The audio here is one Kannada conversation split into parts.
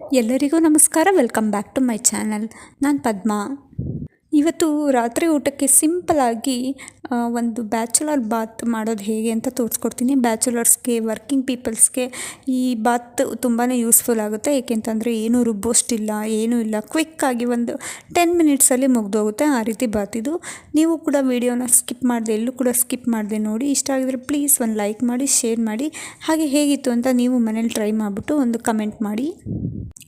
ಎಲ್ಲರಿಗೂ ನಮಸ್ಕಾರ. Welcome back to my channel ನಾನು ಪದ್ಮಾ. ಇವತ್ತು ರಾತ್ರಿ ಊಟಕ್ಕೆ ಸಿಂಪಲಾಗಿ ಒಂದು ಬ್ಯಾಚುಲರ್ ಬಾತ್ ಮಾಡೋದು ಹೇಗೆ ಅಂತ ತೋರಿಸ್ಕೊಡ್ತೀನಿ. ಬ್ಯಾಚುಲರ್ಸ್ಗೆ, ವರ್ಕಿಂಗ್ ಪೀಪಲ್ಸ್ಗೆ ಈ ಬಾತ್ ತುಂಬಾ ಯೂಸ್ಫುಲ್ ಆಗುತ್ತೆ. ಏಕೆಂತಂದರೆ ಏನೂ ರುಬ್ಬೋಷ್ಟಿಲ್ಲ ಏನೂ ಇಲ್ಲ. ಕ್ವಿಕ್ಕಾಗಿ ಒಂದು ಟೆನ್ ಮಿನಿಟ್ಸಲ್ಲಿ ಮುಗ್ದೋಗುತ್ತೆ ಆ ರೀತಿ ಬಾತ್ ಇದು. ನೀವು ಕೂಡ ವೀಡಿಯೋನ ಸ್ಕಿಪ್ ಮಾಡಿದೆ, ಎಲ್ಲೂ ಕೂಡ ಸ್ಕಿಪ್ ಮಾಡಿದೆ ನೋಡಿ. ಇಷ್ಟ ಆಗಿದ್ರೆ ಪ್ಲೀಸ್ ಒಂದು ಲೈಕ್ ಮಾಡಿ, ಶೇರ್ ಮಾಡಿ. ಹಾಗೆ ಹೇಗಿತ್ತು ಅಂತ ನೀವು ಮನೇಲಿ ಟ್ರೈ ಮಾಡಿಬಿಟ್ಟು ಒಂದು ಕಮೆಂಟ್ ಮಾಡಿ.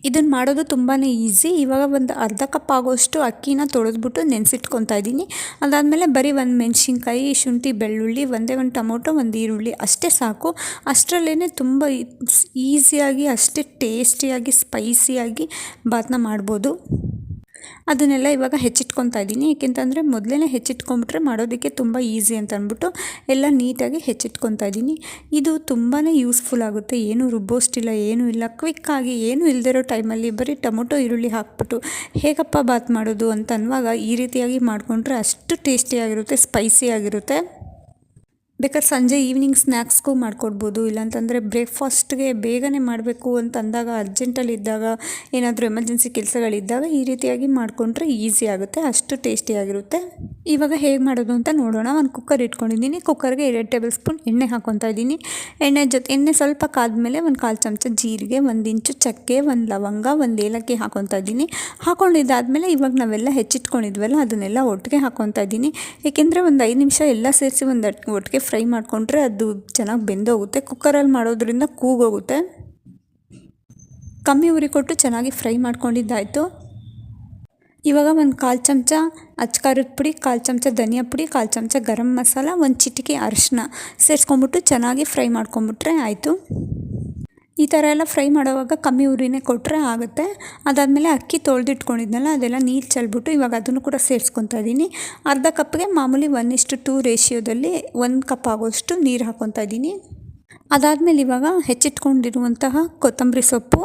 ಇದನ್ನು ಮಾಡೋದು ತುಂಬಾ ಈಸಿ. ಇವಾಗ ಒಂದು ಅರ್ಧ ಕಪ್ ಆಗೋಷ್ಟು ಅಕ್ಕಿನ ತೊಳೆದ್ಬಿಟ್ಟು ನೆನೆಸಿಟ್ಕೊತಾ ಇದ್ದೀನಿ. ಅದಾದಮೇಲೆ ಬರೀ ಒಂದು ಮೆಣಸಿನ್ಕಾಯಿ, ಶುಂಠಿ, ಬೆಳ್ಳುಳ್ಳಿ, ಒಂದೇ ಒಂದು ಟೊಮೊಟೊ, ಒಂದು ಈರುಳ್ಳಿ, ಅಷ್ಟೇ ಸಾಕು. ಅಷ್ಟರಲ್ಲೇ ತುಂಬ ಈಸಿಯಾಗಿ, ಅಷ್ಟೇ ಟೇಸ್ಟಿಯಾಗಿ, ಸ್ಪೈಸಿಯಾಗಿ ಬಾತನ್ನ ಮಾಡ್ಬೋದು. ಅದನ್ನೆಲ್ಲ ಇವಾಗ ಹೆಚ್ಚಿಟ್ಕೊತಾ ಇದ್ದೀನಿ. ಏಕೆಂತಂದರೆ ಮೊದಲೇ ಹೆಚ್ಚಿಟ್ಕೊಂಬಿಟ್ರೆ ಮಾಡೋದಕ್ಕೆ ತುಂಬ ಈಸಿ ಅಂತ ಅಂದ್ಬಿಟ್ಟು ಎಲ್ಲ ನೀಟಾಗಿ ಹೆಚ್ಚಿಟ್ಕೊತಾ ಇದ್ದೀನಿ. ಇದು ತುಂಬಾ ಯೂಸ್ಫುಲ್ ಆಗುತ್ತೆ. ಏನು ರುಬ್ಬೋಷ್ಟಿಲ್ಲ ಏನೂ ಇಲ್ಲ. ಕ್ವಿಕ್ಕಾಗಿ ಏನೂ ಇಲ್ಲದಿರೋ ಟೈಮಲ್ಲಿ ಬರೀ ಟೊಮೊಟೊ, ಈರುಳ್ಳಿ ಹಾಕ್ಬಿಟ್ಟು ಹೇಗಪ್ಪ ಬಾತ್ ಮಾಡೋದು ಅಂತ ಅನ್ನುವಾಗ ಈ ರೀತಿಯಾಗಿ ಮಾಡಿಕೊಂಡ್ರೆ ಅಷ್ಟು ಟೇಸ್ಟಿಯಾಗಿರುತ್ತೆ ಸ್ಪೈಸಿ ಆಗಿರುತ್ತೆ. ಬೇಕಾದ್ರೆ ಸಂಜೆ ಈವ್ನಿಂಗ್ ಸ್ನ್ಯಾಕ್ಸ್ಗೂ ಮಾಡಿಕೊಡ್ಬೋದು. ಇಲ್ಲಾಂತಂದರೆ ಬ್ರೇಕ್ಫಾಸ್ಟ್ಗೆ ಬೇಗನೆ ಮಾಡಬೇಕು ಅಂತ ಅಂದಾಗ ಅರ್ಜೆಂಟಲ್ಲಿ ಇದ್ದಾಗ ಏನಾದರೂ ಎಮರ್ಜೆನ್ಸಿ ಕೆಲಸಗಳಿದ್ದಾಗ ಈ ರೀತಿಯಾಗಿ ಮಾಡಿಕೊಂಡ್ರೆ ಈಸಿ ಆಗುತ್ತೆ, ಅಷ್ಟು ಟೇಸ್ಟಿಯಾಗಿರುತ್ತೆ ಇವಾಗ ಹೇಗೆ ಮಾಡೋದು ಅಂತ ನೋಡೋಣ. ಒಂದು ಕುಕ್ಕರ್ ಇಟ್ಕೊಂಡಿದ್ದೀನಿ. ಕುಕ್ಕರ್ಗೆ ಎರಡು ಟೇಬಲ್ ಸ್ಪೂನ್ ಎಣ್ಣೆ ಹಾಕ್ಕೊತಾ ಇದ್ದೀನಿ. ಎಣ್ಣೆ ಜೊತೆ, ಎಣ್ಣೆ ಸ್ವಲ್ಪ ಕಾದ್ಮೇಲೆ ಒಂದು ಕಾಲು ಚಮಚ ಜೀರಿಗೆ, ಒಂದು ಇಂಚು ಚಕ್ಕೆ, ಒಂದು ಲವಂಗ, ಒಂದು ಏಲಕ್ಕಿ ಹಾಕ್ಕೊತಾ ಇದ್ದೀನಿ. ಹಾಕ್ಕೊಂಡಿದ್ದಾದಮೇಲೆ ಇವಾಗ ನಾವೆಲ್ಲ ಹೆಚ್ಚಿಟ್ಕೊಂಡಿದ್ವಲ್ಲ, ಅದನ್ನೆಲ್ಲ ಒಟ್ಟಿಗೆ ಹಾಕ್ಕೊತಾ ಇದ್ದೀನಿ. ಏಕೆಂದರೆ ಒಂದು ಐದು ನಿಮಿಷ ಎಲ್ಲ ಸೇರಿಸಿ ಒಂದು ಒಟ್ಟಿಗೆ ಫ್ರೈ ಮಾಡಿಕೊಂಡ್ರೆ ಅದು ಚೆನ್ನಾಗಿ ಬೆಂದೋಗುತ್ತೆ. ಕುಕ್ಕರಲ್ಲಿ ಮಾಡೋದ್ರಿಂದ ಕೂಗೋಗುತ್ತೆ. ಕಮ್ಮಿ ಉರಿ ಕೊಟ್ಟು ಚೆನ್ನಾಗಿ ಫ್ರೈ ಮಾಡ್ಕೊಂಡಿದ್ದಾಯಿತು. ಇವಾಗ ಒಂದು ಕಾಲು ಚಮಚ ಅಚ್ಕಾರದ ಪುಡಿ, ಕಾಲು ಚಮಚ ಧನಿಯಾ ಪುಡಿ, ಕಾಲು ಚಮಚ ಗರಂ ಮಸಾಲ, ಒಂದು ಚಿಟಿಕೆ ಅರಿಶಿನ ಸೇರಿಸ್ಕೊಂಬಿಟ್ಟು ಚೆನ್ನಾಗಿ ಫ್ರೈ ಮಾಡ್ಕೊಂಬಿಟ್ರೆ ಆಯಿತು. ಈ ಥರ ಎಲ್ಲ ಫ್ರೈ ಮಾಡೋವಾಗ ಕಮ್ಮಿ ಉರಿನೇ ಕೊಟ್ಟರೆ ಆಗುತ್ತೆ. ಅದಾದಮೇಲೆ ಅಕ್ಕಿ ತೊಳೆದಿಟ್ಕೊಂಡಿದ್ನಲ್ಲ, ಅದೆಲ್ಲ ನೀರು ಚೆಲ್ಬಿಟ್ಟು ಇವಾಗ ಅದನ್ನು ಕೂಡ ಸೇರಿಸ್ಕೊತಾ ಇದ್ದೀನಿ. ಅರ್ಧ ಕಪ್ಗೆ ಮಾಮೂಲಿ ಒನ್ ಇಷ್ಟು ಟೂ ರೇಷಿಯೋದಲ್ಲಿ ಒಂದು ಕಪ್ ಆಗೋಷ್ಟು ನೀರು ಹಾಕ್ಕೊತಾ ಇದ್ದೀನಿ. ಅದಾದಮೇಲೆ ಇವಾಗ ಹೆಚ್ಚಿಟ್ಕೊಂಡಿರುವಂತಹ ಕೊತ್ತಂಬರಿ ಸೊಪ್ಪು,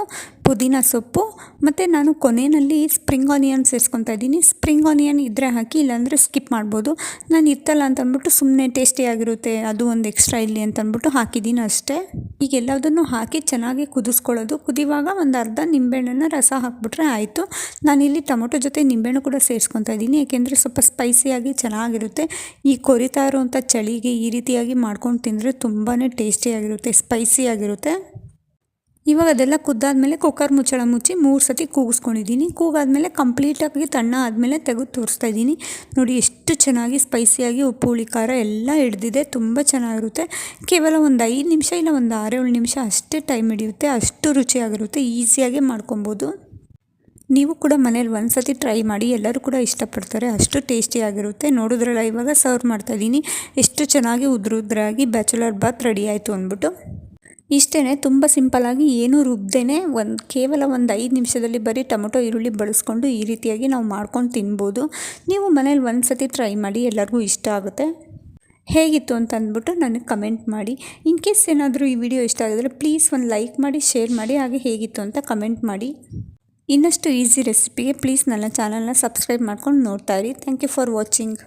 ಪುದೀನ ಸೊಪ್ಪು ಮತ್ತು ನಾನು ಕೊನೆಯಲ್ಲಿ ಸ್ಪ್ರಿಂಗ್ ಆನಿಯನ್ ಸೇರಿಸ್ಕೊತಾ ಇದ್ದೀನಿ. ಸ್ಪ್ರಿಂಗ್ ಆನಿಯನ್ ಇದ್ದರೆ ಹಾಕಿ, ಇಲ್ಲಾಂದರೆ ಸ್ಕಿಪ್ ಮಾಡ್ಬೋದು. ನಾನು ಇತ್ತಲ್ಲ ಅಂತ ಅಂದ್ಬಿಟ್ಟು ಸುಮ್ಮನೆ ಟೇಸ್ಟಿಯಾಗಿರುತ್ತೆ ಅದು ಒಂದು ಎಕ್ಸ್ಟ್ರಾ ಇಲ್ಲಿ ಅಂತ ಅಂದ್ಬಿಟ್ಟು ಹಾಕಿದ್ದೀನಿ ಅಷ್ಟೇ. ಈಗ ಎಲ್ಲದನ್ನು ಹಾಕಿ ಚೆನ್ನಾಗಿ ಕುದಿಸ್ಕೊಳ್ಳೋದು. ಕುದಿವಾಗ ಒಂದು ಅರ್ಧ ನಿಂಬೆಹಣ್ಣನ್ನು ರಸ ಹಾಕ್ಬಿಟ್ರೆ ಆಯಿತು. ನಾನಿಲ್ಲಿ ಟೊಮೊಟೊ ಜೊತೆ ನಿಂಬೆಹಣ್ಣು ಕೂಡ ಸೇರಿಸ್ಕೊತಾ ಇದ್ದೀನಿ. ಏಕೆಂದರೆ ಸ್ವಲ್ಪ ಸ್ಪೈಸಿಯಾಗಿ ಚೆನ್ನಾಗಿರುತ್ತೆ. ಈ ಕೊರಿತಾ ಇರುವಂಥ ಚಳಿಗೆ ಈ ರೀತಿಯಾಗಿ ಮಾಡ್ಕೊಂಡು ತಿಂದರೆ ತುಂಬಾ ಟೇಸ್ಟಿಯಾಗಿರುತ್ತೆ ಸ್ಪೈಸಿಯಾಗಿರುತ್ತೆ ಇವಾಗ ಅದೆಲ್ಲ ಕುದ್ದಾದಮೇಲೆ ಕುಕ್ಕರ್ ಮುಚ್ಚಳ ಮುಚ್ಚಿ ಮೂರು ಸತಿ ಕೂಗಿಸ್ಕೊಂಡಿದ್ದೀನಿ. ಕೂಗಾದಮೇಲೆ ಕಂಪ್ಲೀಟಾಗಿ ತಣ್ಣ ಆದಮೇಲೆ ತೆಗೆದು ತೋರಿಸ್ತಾ ಇದ್ದೀನಿ. ನೋಡಿ, ಎಷ್ಟು ಚೆನ್ನಾಗಿ ಸ್ಪೈಸಿಯಾಗಿ ಉಪ್ಪು, ಹುಳಿ, ಖಾರ ಎಲ್ಲ ಹಿಡ್ದಿದೆ. ತುಂಬ ಚೆನ್ನಾಗಿರುತ್ತೆ. ಕೇವಲ ಒಂದು ಐದು ನಿಮಿಷ ಇಲ್ಲ, ಒಂದು ಆರೇಳು ನಿಮಿಷ ಅಷ್ಟೇ ಟೈಮ್ ಹಿಡಿಯುತ್ತೆ. ಅಷ್ಟು ರುಚಿಯಾಗಿರುತ್ತೆ. ಈಸಿಯಾಗಿ ಮಾಡ್ಕೊಬೋದು. ನೀವು ಕೂಡ ಮನೇಲಿ ಒಂದು ಸತಿ ಟ್ರೈ ಮಾಡಿ ಎಲ್ಲರೂ ಕೂಡ ಇಷ್ಟಪಡ್ತಾರೆ. ಅಷ್ಟು ಟೇಸ್ಟಿಯಾಗಿರುತ್ತೆ ನೋಡಿದ್ರಲ್ಲ, ಇವಾಗ ಸರ್ವ್ ಮಾಡ್ತಾಯಿದ್ದೀನಿ ಎಷ್ಟು ಚೆನ್ನಾಗಿ ಉದ್ರುದ್ರಾಗಿ ಬ್ಯಾಚುಲರ್ ಬಾತ್ ರೆಡಿ ಆಯಿತು ಅಂದ್ಬಿಟ್ಟು. ಇಷ್ಟೇ ತುಂಬ ಸಿಂಪಲ್ಲಾಗಿ ಏನೂ ರುಬ್ದೇ ಒಂದು, ಕೇವಲ ಒಂದು ಐದು ನಿಮಿಷದಲ್ಲಿ ಬರೀ ಟೊಮೊಟೊ, ಈರುಳ್ಳಿ ಬಳಸ್ಕೊಂಡು ಈ ರೀತಿಯಾಗಿ ನಾವು ಮಾಡ್ಕೊಂಡು ತಿನ್ಬೋದು. ನೀವು ಮನೇಲಿ ಒಂದು ಸತಿ ಟ್ರೈ ಮಾಡಿ ಎಲ್ಲರಿಗೂ ಇಷ್ಟ ಆಗುತ್ತೆ. ಹೇಗಿತ್ತು ಅಂತ ಅಂದ್ಬಿಟ್ಟು ನನಗೆ ಕಮೆಂಟ್ ಮಾಡಿ. ಇನ್ ಕೇಸ್ ಏನಾದರೂ ಈ ವಿಡಿಯೋ ಇಷ್ಟ ಆಗಿದ್ರೆ ಪ್ಲೀಸ್ ಒಂದು ಲೈಕ್ ಮಾಡಿ ಶೇರ್ ಮಾಡಿ, ಹಾಗೆ ಹೇಗಿತ್ತು ಅಂತ ಕಮೆಂಟ್ ಮಾಡಿ. ಇನ್ನಷ್ಟು ಈಸಿ ರೆಸಿಪಿಗೆ ಪ್ಲೀಸ್ ನನ್ನ ಚಾನಲ್ನ ಸಬ್ಸ್ಕ್ರೈಬ್ ಮಾಡ್ಕೊಂಡು ನೋಡ್ತಾ ಇರಿ. Thank you for watching